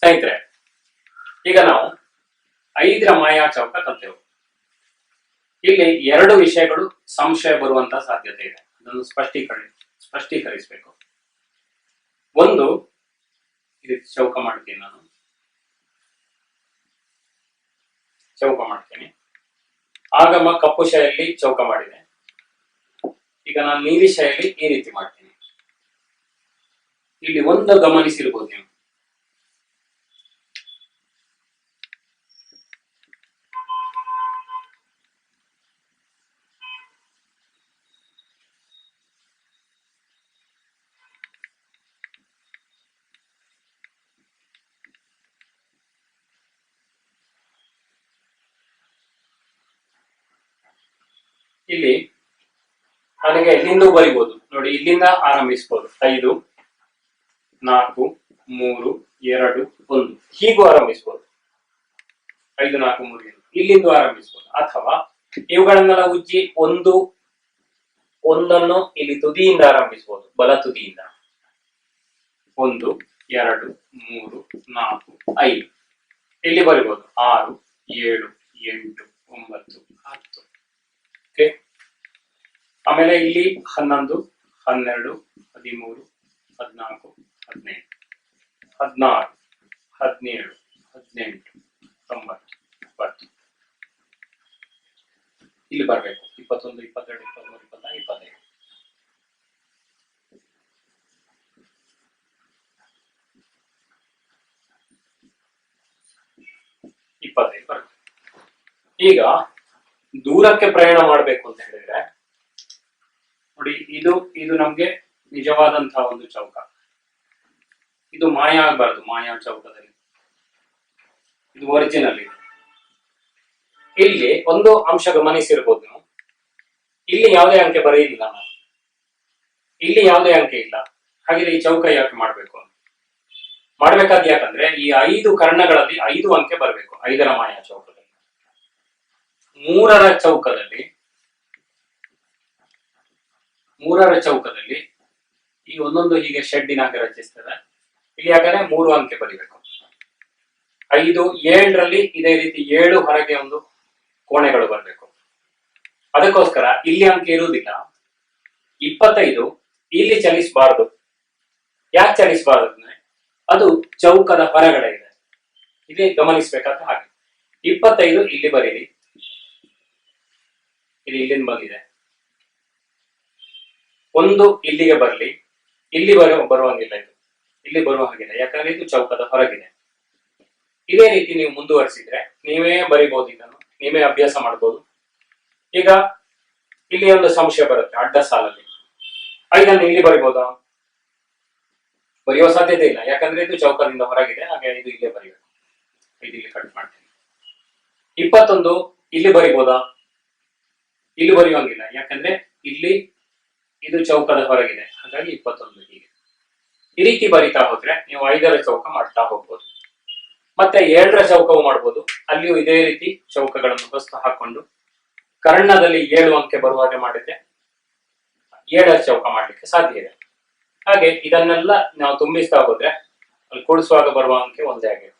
ಸ್ನೇಹಿತರೆ, ಈಗ ನಾವು ಐದರ ಮಾಯಾ ಚೌಕ ಕಲ್ತೆವು ಇಲ್ಲಿ ಎರಡು ವಿಷಯಗಳು ಸಂಶಯ ಬರುವಂತ ಸಾಧ್ಯತೆ ಇದೆ. ಅದನ್ನು ಸ್ಪಷ್ಟೀಕರಿ, ಸ್ಪಷ್ಟೀಕರಿಸಬೇಕು. ಒಂದು, ಇದು ಚೌಕ ಮಾಡ್ತೀನಿ ನಾನು. ಚೌಕ ಮಾಡ್ತೀನಿ. ಆಗಮ ಕಪ್ಪು ಶೈಲಿ ಚೌಕ ಮಾಡಿದೆ. ಈಗ ನಾನು ನೀಲಿ ಶೈಲಿ ಈ ರೀತಿ ಮಾಡ್ತೀನಿ. ಇಲ್ಲಿ ಒಂದು ಗಮನಿಸಿರ್ಬೋದು ನೀವು. ಇಲ್ಲಿ ನನಗೆ ಇಲ್ಲಿಂದ ಬರಿಬಹುದು ನೋಡಿ, ಇಲ್ಲಿಂದ ಆರಂಭಿಸಬಹುದು ಐದು, ನಾಲ್ಕು, ಮೂರು, ಎರಡು, ಒಂದು. ಹೀಗೂ ಆರಂಭಿಸಬಹುದು ಐದು, ನಾಲ್ಕು, ಮೂರು ಇಲ್ಲಿಂದ ಆರಂಭಿಸಬಹುದು ಅಥವಾ ಇವುಗಳನ್ನೆಲ್ಲ ಉಜ್ಜಿ ಒಂದು, ಒಂದನ್ನು ಇಲ್ಲಿ ತುದಿಯಿಂದ ಆರಂಭಿಸಬಹುದು ಬಲ ತುದಿಯಿಂದ. ಒಂದು, ಎರಡು, ಮೂರು, ನಾಲ್ಕು, ಐದು. ಇಲ್ಲಿ ಬರಿಬಹುದು ಆರು, ಏಳು ಆಮೇಲೆ ಇಲ್ಲಿ ಹನ್ನೊಂದು, ಹನ್ನೆರಡು, ಹದಿಮೂರು, ಹದಿನಾಲ್ಕು, ಹದಿನೈದು, ಹದಿನಾರು, ಹದಿನೇಳು, ಹದಿನೆಂಟು, ತೊಂಬತ್ತು, ಇಪ್ಪತ್ತು. ಇಲ್ಲಿ ಬರಬೇಕು. ಇಪ್ಪತ್ತೊಂದು, ಇಪ್ಪತ್ತೆರಡು, ಇಪ್ಪತ್ಮೂರು, ಇಪ್ಪತ್ನಾಲ್ಕು, ಇಪ್ಪತ್ತೈದು. ಇಪ್ಪತ್ತೈದು ಬರುತ್ತೆ. ಈಗ ದೂರಕ್ಕೆ ಪ್ರಯಾಣ ಮಾಡಬೇಕು ಅಂತ ಹೇಳಿದ್ರೆ ನೋಡಿ, ಇದು ಇದು ನಮ್ಗೆ ನಿಜವಾದಂತಹ ಒಂದು ಚೌಕ. ಇದು ಮಾಯ ಆಗ್ಬಾರ್ದು, ಮಾಯಾ ಚೌಕದಲ್ಲಿ. ಇದು ಒರಿಜಿನಲ್ ಇದೆ. ಇಲ್ಲಿ ಒಂದು ಅಂಶ ಗಮನಿಸಿರ್ಬೋದು ನೀವು. ಇಲ್ಲಿ ಯಾವುದೇ ಅಂಕೆ ಬರೆಯಿಲ್ಲ ನಾನು ಇಲ್ಲಿ ಯಾವುದೇ ಅಂಕೆ ಇಲ್ಲ. ಹಾಗೆ ಈ ಚೌಕ ಯಾಕೆ ಮಾಡ್ಬೇಕು ಮಾಡ್ಬೇಕಾದ್ ಯಾಕಂದ್ರೆ, ಈ ಐದು ಕರ್ಣಗಳಲ್ಲಿ ಐದು ಅಂಕೆ ಬರಬೇಕು, ಐದರ ಮಾಯಾ ಚೌಕದಲ್ಲಿ. ಮೂರರ ಚೌಕದಲ್ಲಿ ಮೂರರ ಚೌಕದಲ್ಲಿ ಈ ಒಂದೊಂದು ಹೀಗೆ ಶೆಡ್ಡಿನ ದಿನಾಂಕ ರಚಿಸ್ತದೆ. ಇಲ್ಲಿ ಯಾಕಂದ್ರೆ ಮೂರು ಅಂಕೆ ಬರಿಬೇಕು. ಐದು, ಏಳರಲ್ಲಿ ಇದೇ ರೀತಿ ಏಳು ಹೊರಗೆ ಒಂದು ಕೋಣೆಗಳು ಬರಬೇಕು. ಅದಕ್ಕೋಸ್ಕರ ಇಲ್ಲಿ ಅಂಕೆ ಇರುವುದಿಲ್ಲ. ಇಪ್ಪತ್ತೈದು, ಇಲ್ಲಿ ಚಲಿಸಬಾರದು. ಯಾಕೆ ಚಲಿಸಬಾರದು ಅಂದ್ರೆ ಅದು ಚೌಕದ ಹೊರಗಡೆ ಇದೆ. ಇಲ್ಲಿ ಗಮನಿಸಬೇಕಾದ ಹಾಗೆ. ಇಪ್ಪತ್ತೈದು ಇಲ್ಲಿ ಬರೀರಿ ಇದು ಇಲ್ಲಿಂದ ಬಂದಿದೆ. ಒಂದು ಇಲ್ಲಿಗೆ ಬರಲಿ, ಇಲ್ಲಿ ಬರೋ, ಬರುವಂಗಿಲ್ಲ ಇದು. ಇಲ್ಲಿ ಬರುವ ಹಾಗಿಲ್ಲ. ಯಾಕಂದ್ರೆ ಇದು ಚೌಕದ ಹೊರಗಿದೆ. ಇದೇ ರೀತಿ ನೀವು ಮುಂದುವರಿಸಿದ್ರೆ ನೀವೇ ಬರಿಬಹುದು ಇದನ್ನು. ನೀವೇ ಅಭ್ಯಾಸ ಮಾಡಬಹುದು ಈಗ ಇಲ್ಲಿ ಒಂದು ಸಂಶಯ ಬರುತ್ತೆ ಅಡ್ಡ ಸಾಲಲ್ಲಿ. ಐದನ್ನು ಇಲ್ಲಿ ಬರಿಬೋದಾ? ಬರೆಯುವ ಸಾಧ್ಯತೆ ಇಲ್ಲ. ಯಾಕಂದ್ರೆ ಇದು ಚೌಕದಿಂದ ಹೊರಗಿದೆ. ಹಾಗೆ ಇದು ಇಲ್ಲೇ ಬರಿಬೇಕು. ಇದು ಇಲ್ಲಿ ಕಟ್ ಮಾಡ್ತೀನಿ. ಇಪ್ಪತ್ತೊಂದು, ಇಲ್ಲಿ ಬರಿಬೋದಾ? ಇಲ್ಲಿ ಬರೆಯುವಂಗಿಲ್ಲ. ಯಾಕಂದ್ರೆ ಇಲ್ಲಿ ಇದು ಚೌಕದ ಹೊರಗಿದೆ. ಹಾಗಾಗಿ ಇಪ್ಪತ್ತೊಂದು ಹೀಗೆ. ಈ ರೀತಿ ಬರಿತಾ ಹೋದ್ರೆ ನೀವು ಐದರ ಚೌಕ ಮಾಡ್ತಾ ಹೋಗ್ಬೋದು. ಮತ್ತೆ ಏಳರ ಚೌಕವು ಮಾಡ್ಬೋದು. ಅಲ್ಲಿಯೂ ಇದೇ ರೀತಿ ಚೌಕಗಳನ್ನು ಹೊಸ್ತು ಹಾಕೊಂಡು ಕರ್ಣದಲ್ಲಿ ಏಳು ಅಂಕೆ ಬರುವ ಹಾಗೆ ಮಾಡಿದ್ರೆ ಏಳರ ಚೌಕ ಮಾಡ್ಲಿಕ್ಕೆ ಸಾಧ್ಯ ಇದೆ. ಹಾಗೆ ಇದನ್ನೆಲ್ಲ ನಾವು ತುಂಬಿಸ್ತಾ ಹೋದ್ರೆ ಅಲ್ಲಿ ಕೂಡಿಸುವಾಗ ಬರುವ ಅಂಕೆ ಒಂದೇ ಆಗಿರುತ್ತೆ.